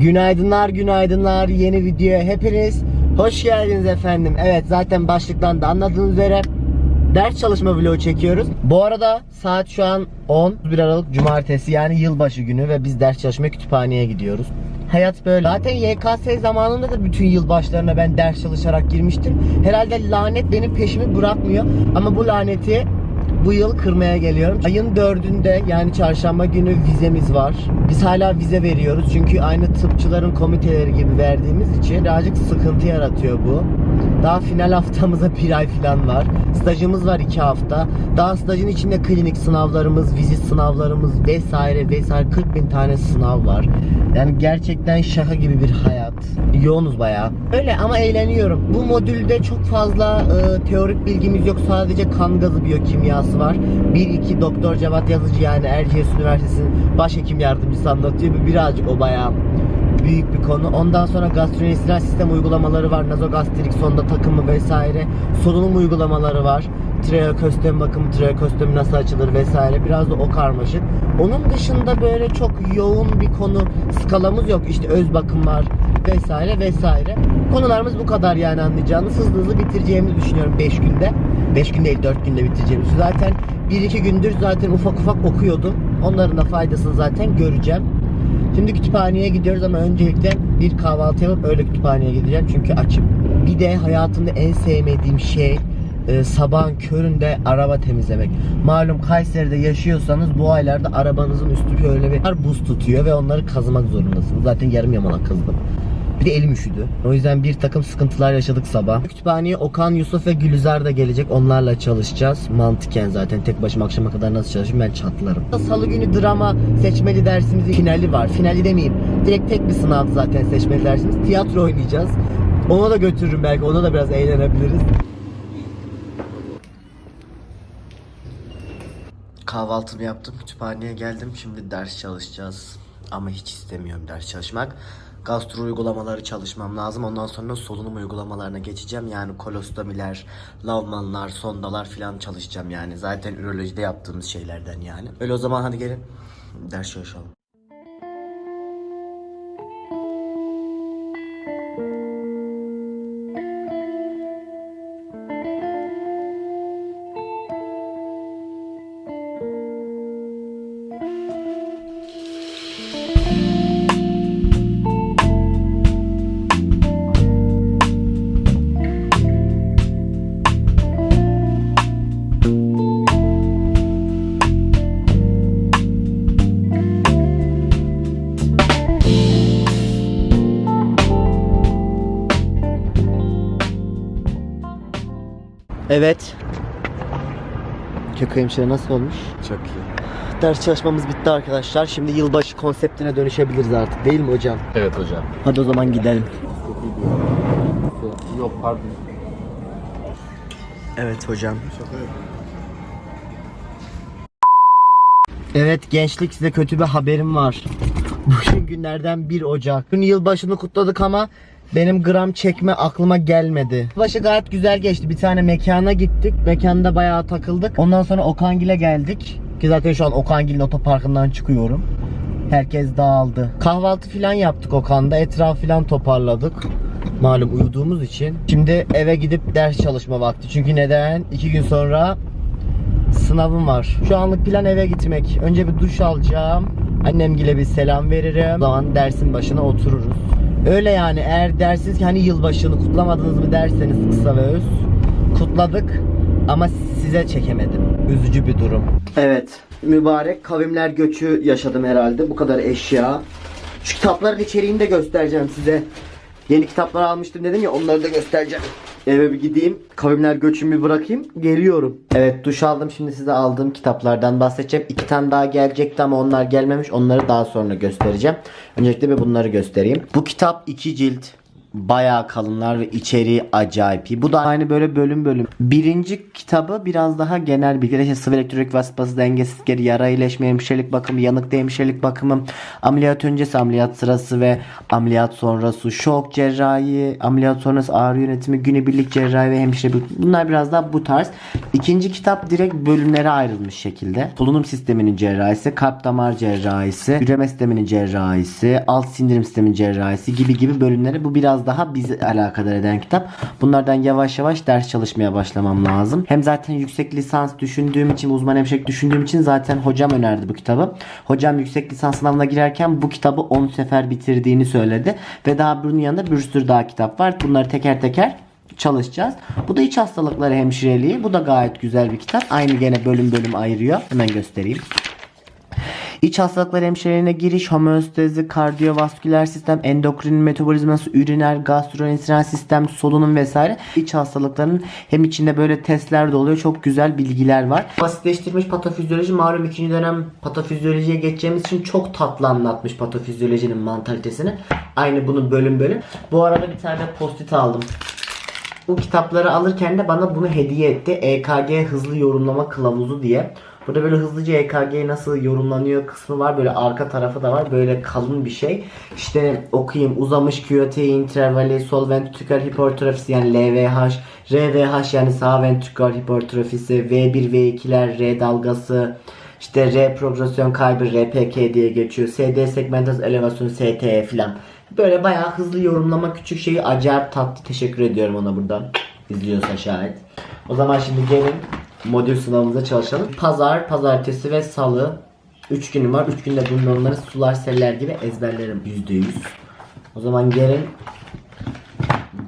Günaydınlar günaydınlar yeni videoya hepiniz hoş geldiniz efendim. Evet zaten başlıktan da anladığınız üzere ders çalışma vlogu çekiyoruz. Bu arada saat şu an 10 1 Aralık Cumartesi yani yılbaşı günü ve biz ders çalışmaya kütüphaneye gidiyoruz. Hayat böyle. Zaten YKS zamanında da bütün yılbaşlarına ben ders çalışarak girmiştim. Herhalde lanet benim peşimi bırakmıyor. Ama bu laneti bu yıl kırmaya geliyorum. Ayın dördünde yani çarşamba günü vizemiz var. Biz hala vize veriyoruz çünkü aynı tıpçıların komiteleri gibi verdiğimiz için birazcık sıkıntı yaratıyor bu. Daha final haftamıza bir ay falan var. Stajımız var iki hafta. Daha stajın içinde klinik sınavlarımız, vizit sınavlarımız vesaire vesaire 40 bin tane sınav var. Yani gerçekten şaka gibi bir hayat. Yoğunuz bayağı. Öyle ama eğleniyorum. Bu modülde çok fazla e, teorik bilgimiz yok. Sadece kan gazı biyokimyası var. 1-2 Doktor Cevat Yazıcı yani Erciyes Üniversitesi'nin başhekim yardımcısı anlatıyor. Birazcık o bayağı büyük bir konu. Ondan sonra gastrointestinal sistem uygulamaları var. Nazogastrik sonda takımı vesaire. Solunum uygulamaları var. Trakeostom bakımı, trakeostomi nasıl açılır vesaire. Biraz da o karmaşık. Onun dışında böyle çok yoğun bir konu skalamız yok. İşte öz bakım var vesaire vesaire. Konularımız bu kadar yani anlayacağınız. Hızlı hızlı bitireceğimizi düşünüyorum 5 günde. 5 gün değil 4 günde bitireceğimizi. Zaten 1-2 gündür zaten ufak ufak okuyordum. Onların da faydasını zaten göreceğim. Şimdi kütüphaneye gidiyoruz ama öncelikle bir kahvaltı yapıp öyle kütüphaneye gideceğim çünkü açım. Bir de hayatımda en sevmediğim şey e, sabahın köründe araba temizlemek. Malum Kayseri'de yaşıyorsanız bu aylarda arabanızın üstü böyle bir buz tutuyor ve onları kazımak zorundasınız. Zaten yarım yamalak kazıdım. Bir de elim üşüdü. O yüzden bir takım sıkıntılar yaşadık sabah. Kütüphaneye Okan, Yusuf ve Gülizar da gelecek. Onlarla çalışacağız. Mantıken zaten tek başıma akşama kadar nasıl çalışayım ben çatlarım. Salı günü drama seçmeli dersimizin finali var. Finali demeyeyim. Direkt tek bir sınavdı zaten seçmeli dersimiz. Tiyatro oynayacağız. Ona da götürürüm belki. Ona da biraz eğlenebiliriz. Kahvaltımı yaptım. Kütüphaneye geldim. Şimdi ders çalışacağız. Ama hiç istemiyorum ders çalışmak. Gastro uygulamaları çalışmam lazım. Ondan sonra solunum uygulamalarına geçeceğim. Yani kolostomiler, lavmanlar, sondalar falan çalışacağım yani. Zaten ürolojide yaptığımız şeylerden yani. Öyle o zaman hadi gelin ders çalışalım. Evet. Kök hemşire nasıl olmuş? Çok iyi. Ders çalışmamız bitti arkadaşlar. Şimdi yılbaşı konseptine dönüşebiliriz artık değil mi hocam? Evet hocam. Hadi o zaman gidelim. Yok pardon. Evet hocam. Evet gençlik size kötü bir haberim var. Bugün günlerden 1 Ocak. Dün yılbaşını kutladık ama benim gram çekme aklıma gelmedi. Başı gayet güzel geçti. Bir tane mekana gittik. Mekanda bayağı takıldık. Ondan sonra Okangil'e geldik. Ki zaten şu an Okangil'in otoparkından çıkıyorum. Herkes dağıldı. Kahvaltı filan yaptık Okan'da. Etraf filan toparladık. Malum uyuduğumuz için. Şimdi eve gidip ders çalışma vakti. Çünkü neden? İki gün sonra sınavım var. Şu anlık plan eve gitmek. Önce bir duş alacağım. Annemgile bir selam veririm. O zaman dersin başına otururuz. Öyle yani eğer dersiz ki hani yılbaşını kutlamadınız mı derseniz kısa ve öz. Kutladık ama size çekemedim. Üzücü bir durum. Evet. Mübarek kavimler göçü yaşadım herhalde. Bu kadar eşya. Şu kitapların içeriğini de göstereceğim size. Yeni kitaplar almıştım dedim ya onları da göstereceğim. Eve bir gideyim. Kavimler göçümü bırakayım. Geliyorum. Evet duş aldım. Şimdi size aldığım kitaplardan bahsedeceğim. İki tane daha gelecekti ama onlar gelmemiş. Onları daha sonra göstereceğim. Öncelikle bir bunları göstereyim. Bu kitap iki cilt. Bayağı kalınlar ve içeriği acayip iyi. Bu da aynı böyle bölüm bölüm. Birinci kitabı biraz daha genel bilgiler. İşte sıvı elektrik vasıtası dengesizlikleri, yara iyileşme, hemşirelik bakımı, yanık hemşirelik bakımı, ameliyat öncesi, ameliyat sırası ve ameliyat sonrası, şok cerrahi, ameliyat sonrası ağrı yönetimi, günübirlik cerrahi ve hemşirelik. Bunlar biraz daha bu tarz. İkinci kitap direkt bölümlere ayrılmış şekilde. Solunum sisteminin cerrahisi, kalp damar cerrahisi, üreme sisteminin cerrahisi, alt sindirim sisteminin cerrahisi gibi gibi bölümleri. Bu biraz daha bizi alakadar eden kitap. Bunlardan yavaş yavaş ders çalışmaya başlamam lazım. Hem zaten yüksek lisans düşündüğüm için, uzman hemşirelik düşündüğüm için zaten hocam önerdi bu kitabı. Hocam yüksek lisans sınavına girerken bu kitabı 10 sefer bitirdiğini söyledi. Ve daha bunun yanında bir sürü daha kitap var. Bunları teker teker çalışacağız. Bu da iç hastalıkları hemşireliği. Bu da gayet güzel bir kitap. Aynı gene bölüm bölüm ayırıyor. Hemen göstereyim. İç hastalıklar hemşireliğine giriş, homeostezi, kardiyovasküler sistem, endokrin metabolizması, üriner, gastrointestinal sistem, solunum vesaire. İç hastalıkların hem içinde böyle testler de oluyor. Çok güzel bilgiler var. Basitleştirilmiş patofizyoloji malum ikinci dönem patofizyolojiye geçeceğimiz için çok tatlı anlatmış patofizyolojinin mantalitesini. Aynı bunu bölüm bölüm. Bu arada bir tane post-it aldım. Bu kitapları alırken de bana bunu hediye etti. EKG hızlı yorumlama kılavuzu diye. Burada böyle hızlıca EKG nasıl yorumlanıyor kısmı var. Böyle arka tarafı da var. Böyle kalın bir şey. İşte okuyayım. Uzamış QT intervali, sol ventriküler hipertrofisi yani LVH, RVH yani sağ ventriküler hipertrofisi, V1 V2'ler, R dalgası, işte R progresyon kaybı RPK diye geçiyor. SD segmentas elevasyon STE filan. Böyle bayağı hızlı yorumlama küçük şeyi acayip tatlı. Teşekkür ediyorum ona buradan. İzliyorsa şayet. O zaman şimdi gelin modül sınavımıza çalışalım. Pazar, pazartesi ve salı 3 günüm var. 3 günde bunun onları sular seller gibi ezberlerim %100. O zaman gelin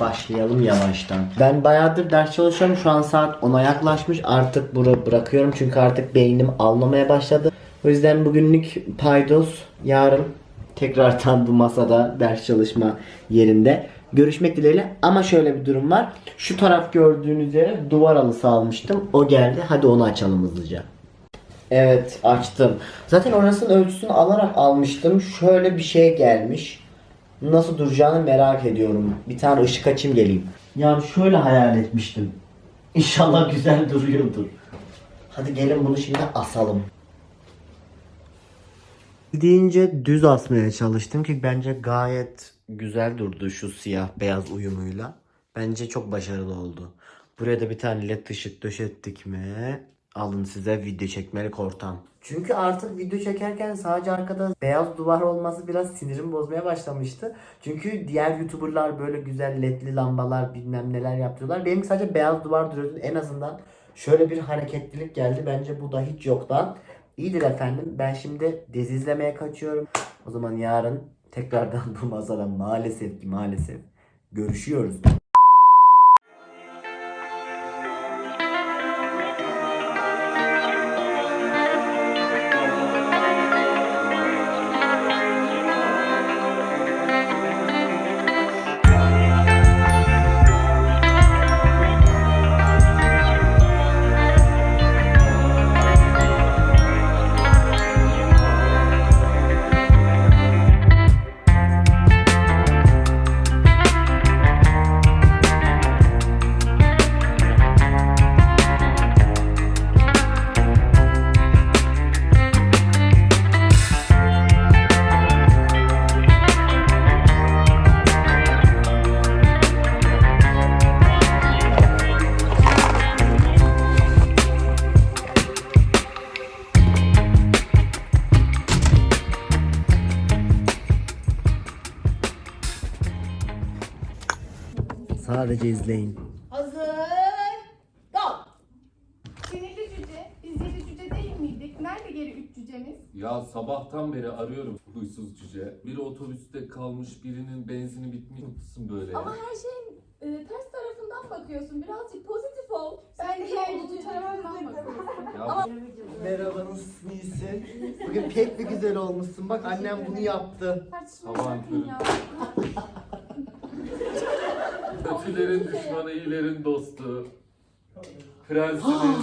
başlayalım yavaştan. Ben bayağıdır ders çalışıyorum. Şu an saat 10'a yaklaşmış. Artık bunu bırakıyorum çünkü artık beynim almamaya başladı. O yüzden bugünlük paydos. Yarın tekrardan bu masada ders çalışma yerinde görüşmek dileğiyle. Ama şöyle bir durum var. Şu taraf gördüğünüz yere duvar alısı almıştım. O geldi. Hadi onu açalım hızlıca. Evet açtım. Zaten orasının ölçüsünü alarak almıştım. Şöyle bir şey gelmiş. Nasıl duracağını merak ediyorum. Bir tane ışık açayım geleyim. Yani şöyle hayal etmiştim. İnşallah güzel duruyordur. Hadi gelin bunu şimdi asalım. Deyince düz asmaya çalıştım ki bence gayet güzel durdu şu siyah beyaz uyumuyla. Bence çok başarılı oldu. Buraya da bir tane led ışık döşettik mi? Alın size video çekmelik ortam. Çünkü artık video çekerken sadece arkada beyaz duvar olması biraz sinirimi bozmaya başlamıştı. Çünkü diğer youtuberlar böyle güzel ledli lambalar bilmem neler yapıyorlar. Benim sadece beyaz duvar duruyordu. En azından şöyle bir hareketlilik geldi. Bence bu da hiç yoktan. İyidir efendim. Ben şimdi dizi izlemeye kaçıyorum. O zaman yarın tekrardan bu masada maalesef ki maalesef görüşüyoruz. Sadece izleyin. Hazır. Go. Sinirli cüce. Biz yedi cüce değil miydik? Nerede geri üç cücemiz? Ya sabahtan beri arıyorum huysuz cüce. Biri otobüste kalmış, birinin benzini bitmiş. Mutlusun böyle Ama her şeyin e, ters tarafından bakıyorsun. Birazcık pozitif ol. Ben de her olumlu tarafından bakıyorum. Ya Merhaba nasılsın iyisin? Bugün pek bir güzel olmuşsun. Bak annem bunu yaptı. Bırakın ya. kötülerin düşmanı, iyilerin dostu. Prensimiz.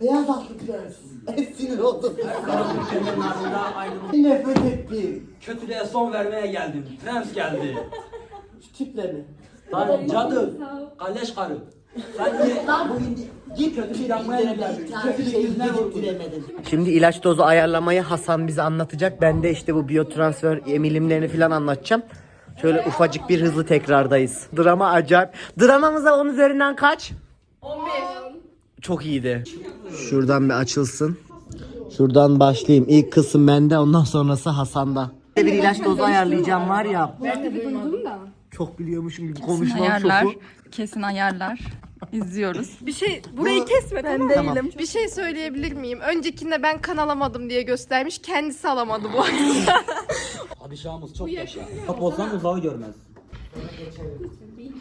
Beyaz atlı prens. En sinir oldum. Ülkenin ardında ayrılık. Nefret ettim. Kötülüğe son vermeye geldim. Prens geldi. Şu tiple mi? Lan cadı. Kalleş karı. Sen niye bugün git geldin. Yüzüne vurdun. Şimdi ilaç dozu ayarlamayı Hasan bize anlatacak. Ben de işte bu biyotransfer emilimlerini falan anlatacağım. Şöyle ufacık bir hızlı tekrardayız. Drama acayip. Dramamıza 10 üzerinden kaç? 11. Çok iyiydi. Şuradan bir açılsın. Şuradan başlayayım. İlk kısım bende ondan sonrası Hasan'da. Bir ilaç dozu ayarlayacağım var ya. Ben de. Çok biliyormuşum gibi konuşmam ayarlar. şoku. Kesin ayarlar. İzliyoruz. Bir şey burayı kesme tamam Tamam. Bir şey söyleyebilir miyim? Öncekinde ben kan alamadım diye göstermiş. Kendisi alamadı bu Padişahımız çok yaşa. Bak olsan uzağı görmez.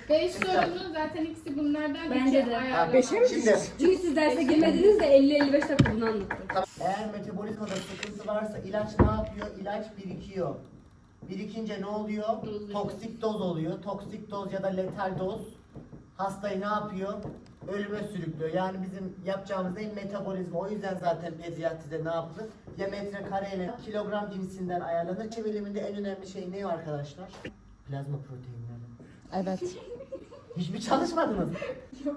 5 sorunun zaten ikisi bunlardan Bence de. Beşe mi? Şimdi Çünkü siz derse girmediniz de 50-55 dakika bunu anlattım. Eğer metabolizmada sıkıntı varsa ilaç ne yapıyor? İlaç birikiyor. Birikince ne oluyor? Toksik doz oluyor. Toksik doz ya da letal doz hastayı ne yapıyor? Ölüme sürüklüyor. Yani bizim yapacağımız değil metabolizma. O yüzden zaten pediatride ne yaptı? Ya metrekareyle kilogram cinsinden ayarlanır. Çim biliminde en önemli şey ne arkadaşlar? Plazma proteinleri. Evet. Hiçbir çalışmadınız.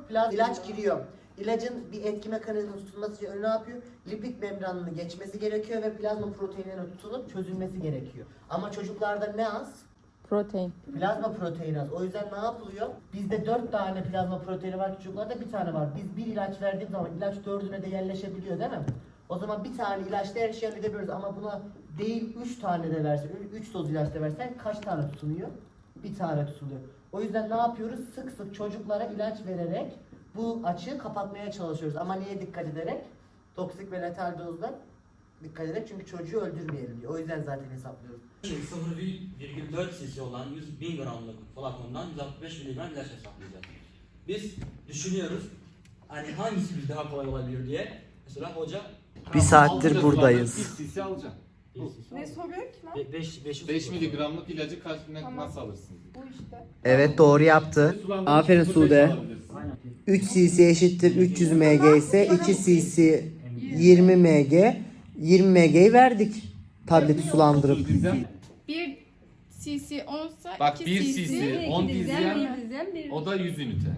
Plaz ilaç giriyor. İlacın bir etki mekanizması tutulması için önü ne yapıyor? Lipid membranını geçmesi gerekiyor ve plazma proteinlerine tutulup çözülmesi gerekiyor. Ama çocuklarda ne az? Protein. Plazma proteini az. O yüzden ne yapılıyor? Bizde 4 tane plazma proteini var, çocuklarda bir tane var. Biz bir ilaç verdiğimiz zaman ilaç dördüne de yerleşebiliyor değil mi? O zaman bir tane ilaçta her şeyi halledebiliyoruz ama buna değil 3 tane de versen, 3 doz ilaç da versen kaç tane tutunuyor? Bir tane tutuluyor. O yüzden ne yapıyoruz? Sık sık çocuklara ilaç vererek bu açığı kapatmaya çalışıyoruz. Ama niye dikkat ederek? Toksik ve letal dozda dikkat ederek çünkü çocuğu öldürmeyelim diye. O yüzden zaten hesaplıyoruz. 0,4 cc olan 100 bin gramlık flakondan 165 miligram ilaç hesaplayacağız. Biz düşünüyoruz hani hangisi biz daha kolay olabilir diye. Mesela hoca Bir saattir buradayız. 1 cc alacağım. Ne soruyor ki lan? 5 5 5 miligramlık ilacı kaç ne, nasıl alırsın? Bu işte. Evet doğru yaptı. Aferin Sude. 3 cc eşittir 300 mg ise 2 cc 20 mg 20 mg'yi verdik. Tableti sulandırıp. 1 cc 10 ise Bak 2 1 cc. cc 10 bir dizyen, bir bir... o da 100 ünite.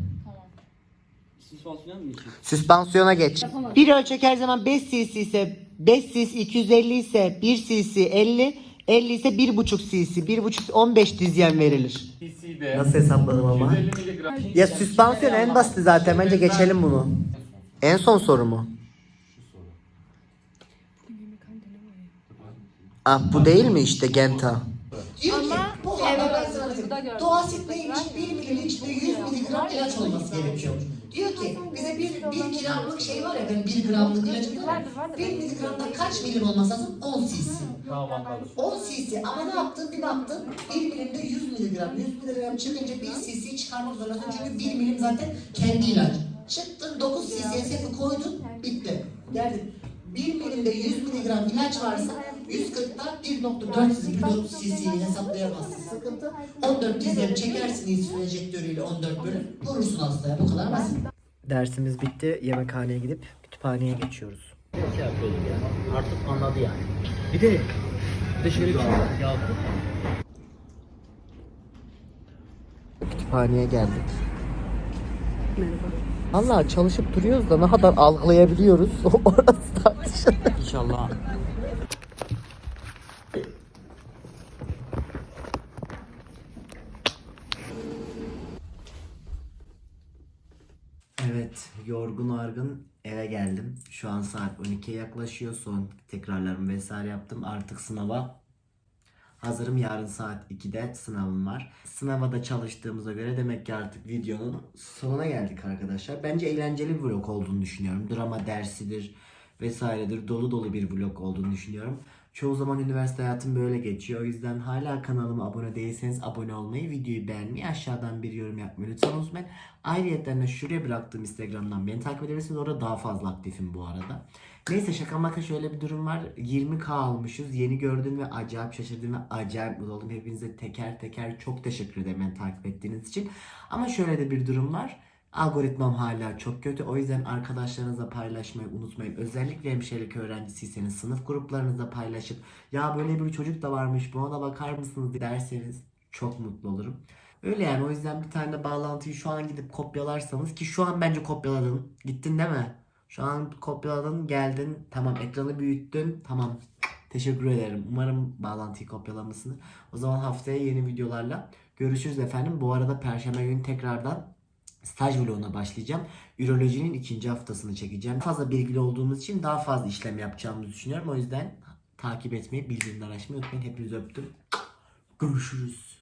Süspansiyona geç. Bir ölçek her zaman 5 cc ise 5 cc 250 ise 1 cc 50 50 ise 1,5 cc 1,5 15 dizyen verilir. cc'de Nasıl hesapladım ama? 150 miligram. Ya süspansiyon en basit zaten bence geçelim bunu. En son soru mu? Ah bu değil mi işte Genta? Ama Doğasit neymiş? 1 mililitre içinde 100 miligram ilaç olması gerekiyor. Diyor ki bize bir, bir gramlık şey var ya ben 1 gramlık ilacım var. 1 miligramda kaç milim olması lazım? 10 cc. 10 cc ama ne yaptın bir baktın 1 milimde 100 miligram. 100 miligram çıkınca 1 cc çıkarmak zorundasın çünkü 1 milim zaten kendi ilaç. Çıktın 9 cc'ye sefi koydun bitti. Geldin. 1 milimde 100 miligram ilaç varsa 140'ta 1.4 cc cc'yi hesaplayamazsın. Sıkıntı 14 dizleri çekersin insülin enjektörüyle 14 bölüm vurursun hastaya bu kadar basit. Dersimiz bitti. Yemekhaneye gidip kütüphaneye geçiyoruz. Şey yapıyorduk ya. Artık anladı yani. Bir de dışarı ya. Kütüphaneye geldik. Merhaba. Allah çalışıp duruyoruz da ne kadar algılayabiliyoruz orası tartışılır. İnşallah. Evet, yorgun argın eve geldim. Şu an saat 12'ye yaklaşıyor. Son tekrarlarımı vesaire yaptım. Artık sınava hazırım. Yarın saat 2'de sınavım var. Sınava da çalıştığımıza göre demek ki artık videonun sonuna geldik arkadaşlar. Bence eğlenceli bir vlog olduğunu düşünüyorum. Drama dersidir vesairedir. Dolu dolu bir vlog olduğunu düşünüyorum. Çoğu zaman üniversite hayatım böyle geçiyor. O yüzden hala kanalıma abone değilseniz abone olmayı, videoyu beğenmeyi, aşağıdan bir yorum yapmayı lütfen unutmayın. Ayrıca şuraya bıraktığım Instagram'dan beni takip edebilirsiniz. Orada daha fazla aktifim bu arada. Neyse şaka maka şöyle bir durum var. 20k almışız. Yeni gördüm ve acayip şaşırdım ve acayip mutlu oldum. Hepinize teker teker çok teşekkür ederim beni takip ettiğiniz için. Ama şöyle de bir durum var. Algoritmam hala çok kötü. O yüzden arkadaşlarınızla paylaşmayı unutmayın. Özellikle hemşirelik öğrencisiyseniz sınıf gruplarınızda paylaşıp ya böyle bir çocuk da varmış buna da bakar mısınız derseniz çok mutlu olurum. Öyle yani o yüzden bir tane bağlantıyı şu an gidip kopyalarsanız ki şu an bence kopyaladın. Gittin değil mi? Şu an kopyaladın geldin. Tamam ekranı büyüttün. Tamam. Teşekkür ederim. Umarım bağlantıyı kopyalamışsınız. O zaman haftaya yeni videolarla görüşürüz efendim. Bu arada perşembe günü tekrardan staj vloguna başlayacağım. Ürolojinin ikinci haftasını çekeceğim. Fazla bilgili olduğumuz için daha fazla işlem yapacağımızı düşünüyorum. O yüzden takip etmeyi, bildirimleri açmayı unutmayın. Hepinizi öptüm. Görüşürüz.